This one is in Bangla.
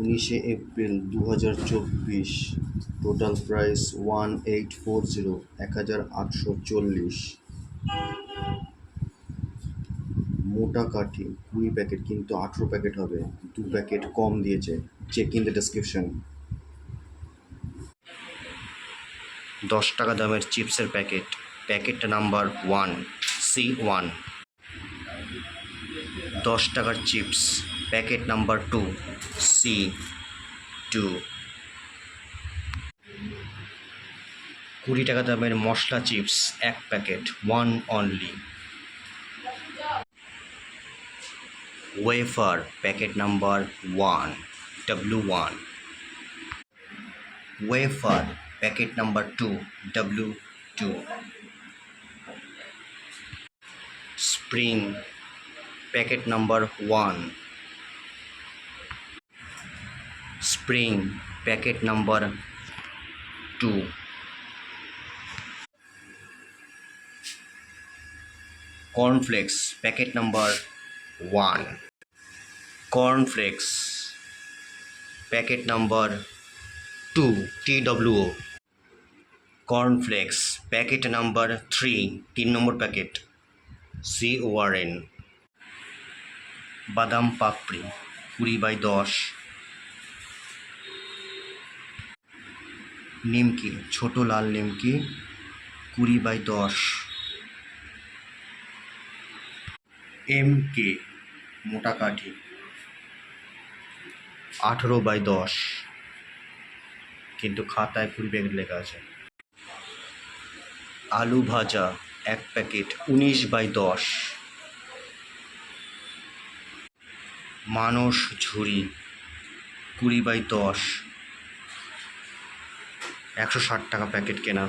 উনিশে এপ্রিল দু হাজার চব্বিশ। Total price one eight four zero এক হাজার আটশো চল্লিশ। মোটা কাঠি, কুড়ি প্যাকেট, কিন্তু আঠেরো প্যাকেট হবে। দু প্যাকেট কম দিয়েছে। চেক ইন দ্য ডেসক্রিপশন দশ টাকা দামের চিপসের packet. Packet number one, C one. দশ টাকার chips. Packet number two, C, two. কুড়ি টাকা দামের মশলা চিপস, এক packet one only wafer, packet number one W one wafer, packet number two W two spring, packet number one. Spring, packet number two. Cornflakes, packet number one. Cornflakes, packet number two, T W cornflakes, packet number three, তিন নম্বর প্যাকেট, সি ওয়ারেন বাদাম পাপড়ি, কুড়ি বাই দশ। নিমকি, ছোট লাল নিমকি, কুড়ি বাই দশ। এম কে মোটা কাঠি, আঠেরো বাই দশ। কিন্তু খাতায় কুড়ি প্যাকেট লেখা আছে। আলু ভাজা, এক প্যাকেট, উনিশ বাই দশ। মানস ঝুড়ি কুড়ি বাই দশ। একশো ষাট টাকা প্যাকেট কেনা।